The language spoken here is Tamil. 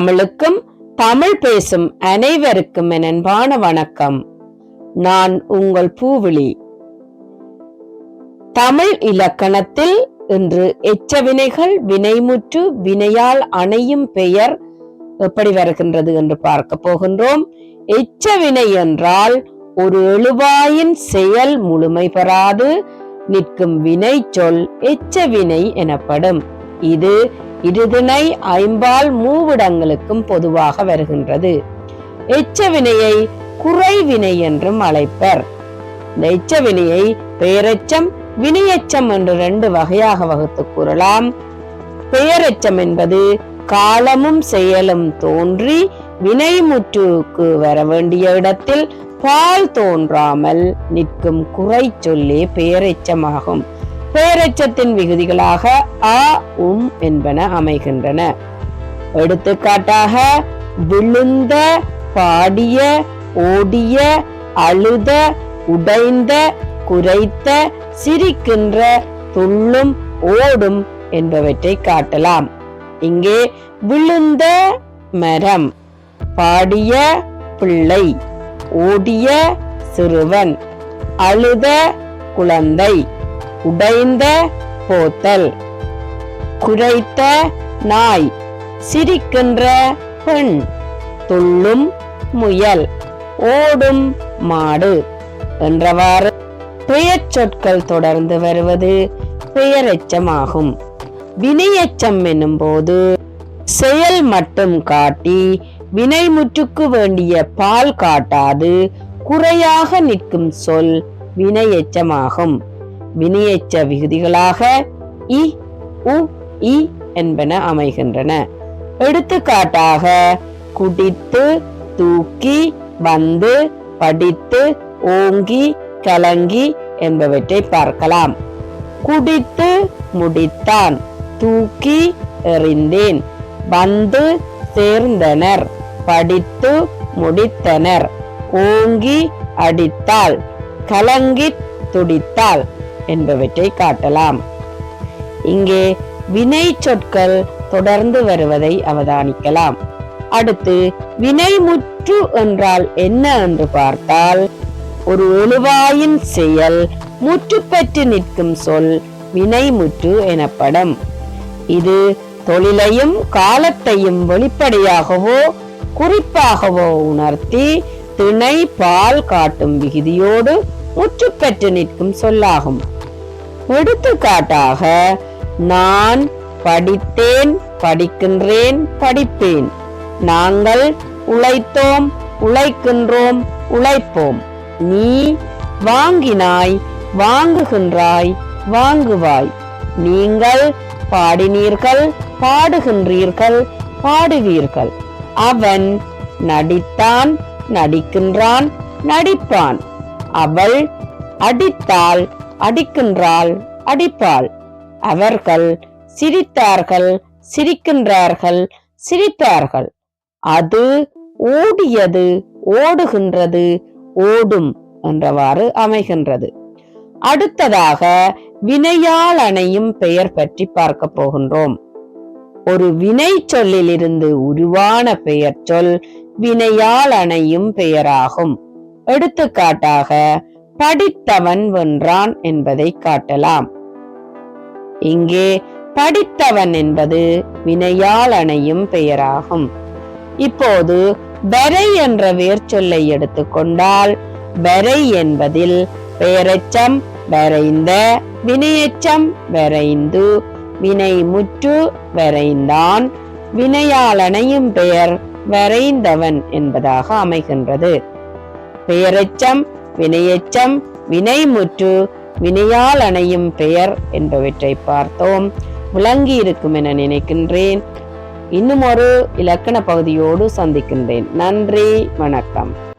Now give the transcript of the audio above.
தமிழுக்கும் தமிழ் பேசும் அனைவருக்கும் என் அன்பான வணக்கம். நான் உங்கள் பூவிழி. தமிழ் இலக்கணத்தில் இன்று எச்ச வினைகள் வினைமுற்று வினையால் அணையும் பெயர் எப்படி வருகின்றது என்று பார்க்க போகின்றோம். எச்ச வினை என்றால் ஒரு எழுவாயின் செயல் முழுமை பெறாது நிற்கும் வினை சொல் எச்ச வினை எனப்படும். இது இருதிணை ஐம்பால் மூவிடங்களுக்கும் பொதுவாக வருகின்றது. எச்சவினையை குறைவினை என்றும் அழைப்பர். இந்த எச்சவினையை பெயரெச்சம் வினையச்சம் என்று ரெண்டு வகையாக வகுத்து கூறலாம். பெயரெச்சம் என்பது காலமும் செயலும் தோன்றி வினைமுற்றுக்கு வர வேண்டிய இடத்தில் பால் தோன்றாமல் நிற்கும் குறை சொல்லே பெயரெச்சமாகும் பேரச்சத்தின் விகுதிகளாக ஆ உம் என்பன அமைகின்றன. எடுத்துக்காட்டாக விழுந்த பாடிய ஓடிய அழுத உடைந்த குறைத்த சிரிக்கின்ற துள்ளும் ஓடும் என்பவற்றை காட்டலாம். இங்கே விழுந்த மரம் பாடிய பிள்ளை ஓடிய சிறுவன் அழுத குழந்தை உடைந்த போத்தல் குறைத்த நாய் சிரிக்கின்ற பெண் துள்ளும் முயல் ஓடும் மாடு என்றவாறு பெயர் சொற்கள் தொடர்ந்து வருவது பெயரெச்சமாகும். வினையெச்சம் என்னும் போது செயல் மட்டும் காட்டி வினைமுற்றுக்கு வேண்டிய பால் காட்டாது குறையாக நிற்கும் சொல் வினையெச்சமாகும். வினையெச்ச விகுதிகளாக இ உ இ என்பன அமைகின்றன. எடுத்துக்காட்டாக குடித்து தூக்கி வந்து படித்து ஓங்கி கலங்கி என்பவற்றை பார்க்கலாம். குடித்து முடித்தான் தூக்கி எறிந்தேன் வந்து சேர்ந்தனர் படித்து முடித்தனர் ஓங்கி அடித்தாள் கலங்கி துடித்தாள் என்பவற்றை காட்டலாம். இங்கே வினை சொற்கள் தொடர்ந்து வருவதை அவதானிக்கலாம். அடுத்து வினைமுற்று என்றால் என்ன என்று பார்த்தால் ஒரு எழுவாயின் செயல் முற்று பெற்று நிற்கும் சொல் வினைமுற்று எனப்படும். இது தொழிலையும் காலத்தையும் வெளிப்படையாகவோ குறிப்பாகவோ உணர்த்தி திணை பால் காட்டும் விகுதியோடு முற்று பெற்று நிற்கும் சொல்லாகும். எடுத்துக்காட்டாக நான் படித்தேன் படிக்கின்றேன் படிப்பேன். நாங்கள் உழைத்தோம் உழைக்கின்றோம் உழைப்போம். நீ வாங்கினாய் வாங்குகின்றாய் வாங்குவாய். நீங்கள் பாடினீர்கள் பாடுகின்றீர்கள் பாடுவீர்கள். அவன் நடித்தான் நடிக்கின்றான் நடிப்பான். அவள் அடித்தாள் அடிக்கின்றாள் அடிப்பாள். அவர்கள் சிரித்தார்கள் சிரிக்கின்றார்கள் சிரித்தார்கள் அது ஓடியது ஓடுகின்றது ஓடும் என்றவாறு அமைகின்றது. அடுத்ததாக வினையால் அணையும் பெயர் பற்றி பார்க்க போகின்றோம். ஒரு வினை சொல்லிலிருந்து உருவான பெயர் சொல் வினையால் அணையும் பெயராகும். எடுத்துக்காட்டாக படித்தவன் வென்றான் என்பதை காட்டலாம். இங்கே படித்தவன் என்பது வினையால் அணையும் பெயராகும். இப்போது பெரை என்ற வேர்ச்சொல்லை எடுத்துக்கொண்டால் பெரை என்பதில் பெயரெச்சம் வரைந்த வினையெச்சம் வரைந்து வினை முற்று வரைந்தான் வினையாளனையும் பெயர் வரைந்தவன் என்பதாக அமைகின்றது. பெயரெச்சம் வினையெச்சம் வினைமுற்று வினையால் அணையும் பெயர் என்பவற்றை பார்த்தோம். விளங்கி இருக்கும் என நினைக்கின்றேன். இன்னும் ஒரு இலக்கண பகுதியோடு சந்திக்கின்றேன். நன்றி வணக்கம்.